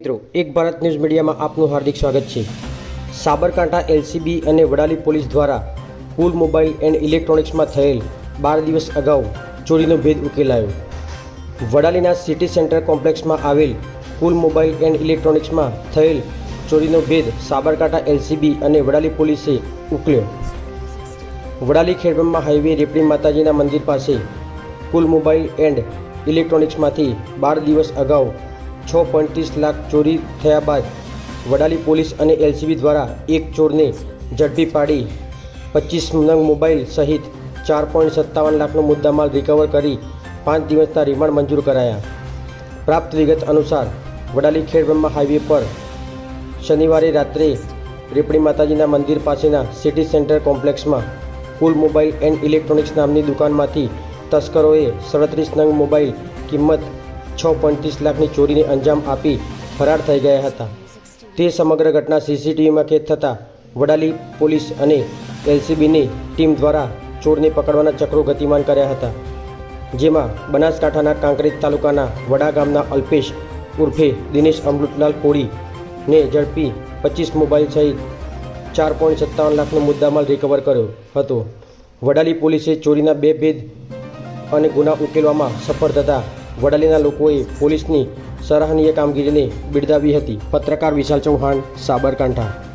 એક ભારત ન્યૂઝ મીડિયામાં આપનું હાર્દિક સ્વાગત છે. સાબરકાંઠા એલસીબી અને વડાલી પોલીસ દ્વારા કુલ મોબાઈલ એન્ડ ઇલેક્ટ્રોનિક્સમાં થયેલ બાર દિવસ અગાઉ ચોરીનો ભેદ ઉકેલાયો. વડાલીના સિટી સેન્ટર કોમ્પ્લેક્સમાં આવેલ કુલ મોબાઈલ એન્ડ ઇલેક્ટ્રોનિક્સમાં થયેલ ચોરીનો ભેદ સાબરકાંઠા એલસીબી અને વડાલી પોલીસે ઉકેલ્યો. વડાલી ખેડબ્રહ્મા હાઈવે રેપડી માતાજીના મંદિર પાસે કુલ મોબાઈલ એન્ડ ઇલેક્ટ્રોનિક્સમાંથી બાર દિવસ અગાઉ છ પોઈન્ટ લાખ ચોરી થયા બાદ વડાલી પોલીસ અને એલસીબી દ્વારા એક ચોરને ઝડપી પાડી પચીસ નંગ મોબાઈલ સહિત ચાર પોઈન્ટ સત્તાવન લાખનો મુદ્દામાલ રિકવર કરી પાંચ દિવસના રિમાન્ડ મંજૂર કરાયા. પ્રાપ્ત વિગત અનુસાર, વડાલી ખેડબ્રહ્મા હાઈવે પર શનિવારે રાત્રે રેપડી માતાજીના મંદિર પાસેના સિટી સેન્ટર કોમ્પ્લેક્સમાં કુલ મોબાઈલ એન્ડ ઇલેક્ટ્રોનિક્સ નામની દુકાનમાંથી તસ્કરોએ સડત્રીસ નંગ મોબાઈલ કિંમત છ પોઈન્ટ લાખની ચોરીને અંજામ આપી ફરાર થઈ ગયા હતા. તે સમગ્ર ઘટના સીસીટીવીમાં કેદ થતાં વડાલી પોલીસ અને એલસીબીની ટીમ દ્વારા ચોરને પકડવાના ચક્રો ગતિમાન કર્યા હતા, જેમાં બનાસકાંઠાના કાંકરેજ તાલુકાના વડા ગામના અલ્પેશ ઉર્ફે દિનેશ અમૃતલાલ કોળીને ઝડપી પચીસ મોબાઈલ સહિત ચાર પોઈન્ટ સત્તાવન લાખનો મુદ્દામાલ રિકવર કર્યો હતો. વડાલી પોલીસે ચોરીના બે ભેદ અને ગુના ઉકેલવામાં સફળ થતાં વડાલીના લોકોએ પોલીસની સરાહનીય કામગીરીને બિરદાવી હતી. પત્રકાર વિશાલ ચૌહાણ સાબરકાંઠા.